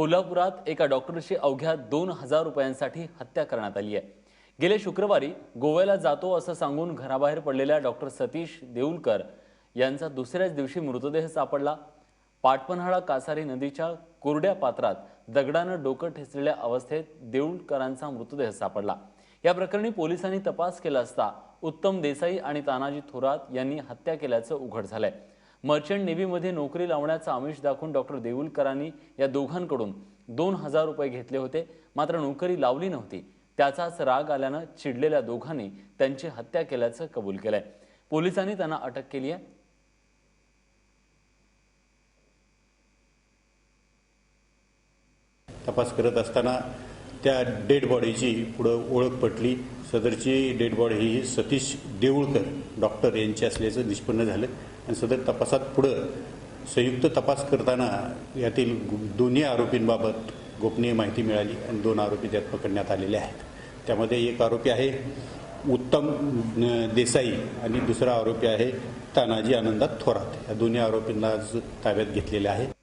कोल्हापुरात एका डॉक्टरची अवघ्या दोन हजार रुपयांसाठी हत्या करण्यात आली आहे. गेले शुक्रवारी गोव्याला जातो असं सांगून घराबाहेर पडलेल्या डॉक्टर सतीश देऊलकर यांचा दुसऱ्याच दिवशी मृतदेह सापडला. पाटपन्हाळा कासारी नदीच्या कोरड्या पात्रात दगडानं डोकं ठेचलेल्या अवस्थेत देऊळकरांचा मृतदेह सापडला. या प्रकरणी पोलिसांनी तपास केला असता उत्तम देसाई आणि तानाजी थोरात यांनी हत्या केल्याचं उघड झालंय. मर्चंट नेव्हीमध्ये नोकरी लावण्याचा आमिष दाखवून डॉक्टर देऊलकरांनी या दोघांकडून दोन हजार रुपये घेतले होते. मात्र नोकरी लावली नव्हती. त्याचाच राग आल्यानं चिडलेल्या दोघांनी त्यांची हत्या केल्याचं कबूल केलंय. पोलिसांनी त्यांना अटक केली आहे. तपास करत असताना त्या डेड बॉडीची पुढं ओळख पटली. सदरची डेड बॉडी ही सतीश देऊळकर डॉक्टर यांची असल्याचं निष्पन्न झालं. आणि सदर तपासात पुढं संयुक्त तपास करताना यातील गु- दोन्ही आरोपींबाबत गोपनीय माहिती मिळाली आणि दोन आरोपी त्यात पकडण्यात आलेले आहेत. त्यामध्ये एक आरोपी आहे उत्तम देसाई आणि दुसरा आरोपी आहे तानाजी आनंदात थोरात. या दोन्ही आरोपींना आज ताब्यात घेतलेले आहे.